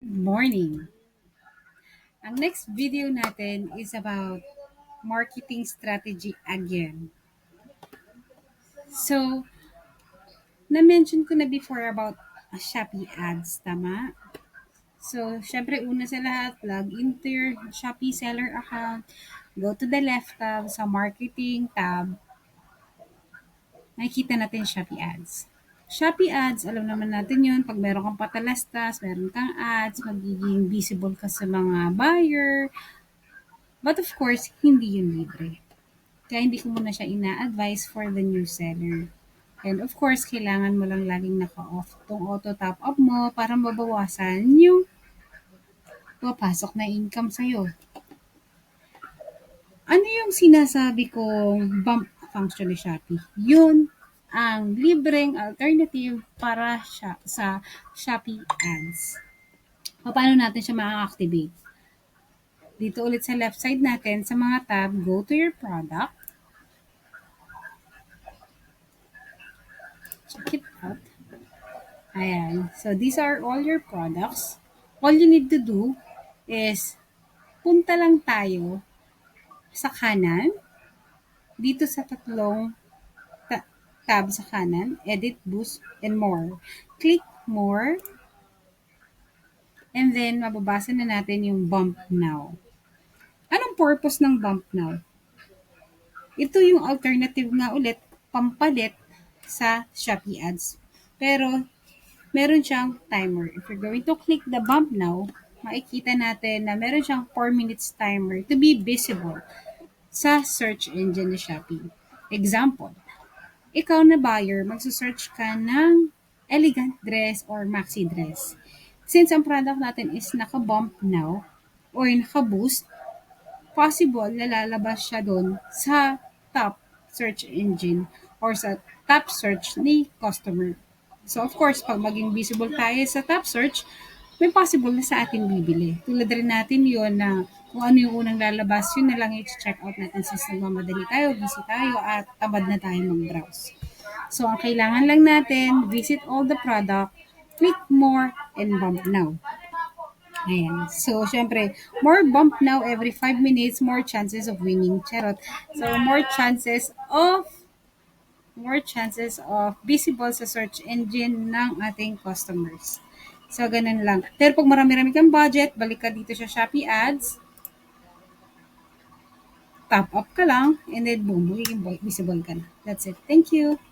Morning. Ang next video natin is about marketing strategy again. So, na-mention ko na before about Shopee ads, tama? So, syempre una sa lahat, log into your Shopee seller account, go to the left tab sa marketing tab, makikita natin Shopee ads. Shopee ads, alam naman natin yun, pag meron kang patalastas, meron kang ads, magiging visible ka sa mga buyer. But of course, hindi yun libre. Kaya hindi ko muna siya ina-advise for the new seller. And of course, kailangan mo lang laging naka-off tong auto top up mo para mabawasan yung papasok na income sa'yo. Ano yung sinasabi kong bump function ni Shopee? Yun ang libreng alternative para siya, sa Shopee ads. Paano natin siya ma-activate? Dito ulit sa left side natin, sa mga tab, go to your product. Check it out. Ayan. So, these are all your products. All you need to do is punta lang tayo sa kanan. Dito sa tatlong tab sa kanan, Edit, Boost, and More. Click More. And then, mababasa na natin yung Bump Now. Anong purpose ng Bump Now? Ito yung alternative nga ulit, pampalit sa Shopee ads. Pero, meron siyang timer. If you're going to click the Bump Now, makikita natin na meron siyang 4 minutes timer to be visible sa search engine ni Shopee. Example, ikaw na buyer, magsusearch ka ng elegant dress or maxi dress. Since ang product natin is naka-bump now or naka-boost, possible lalabas siya doon sa top search engine or sa top search ni customer. So of course, pag maging visible tayo sa top search, may possible na sa atin bibili. Tulad rin natin yon na kung ano yung unang lalabas, yun na lang i-check out natin since nagmamadali tayo, busy tayo, at tamad na tayo mag-browse. So, ang kailangan lang natin, visit all the product, click more, and bump now. Ayan. So, syempre, more bump now every 5 minutes, more chances of winning. Charot. So, more chances of more chances of visible sa search engine ng ating customers. So, ganun lang. Pero pag marami-rami kang budget, balik ka dito sa Shopee Ads, top up ka lang, and then boom, magiging visible ka na. That's it. Thank you.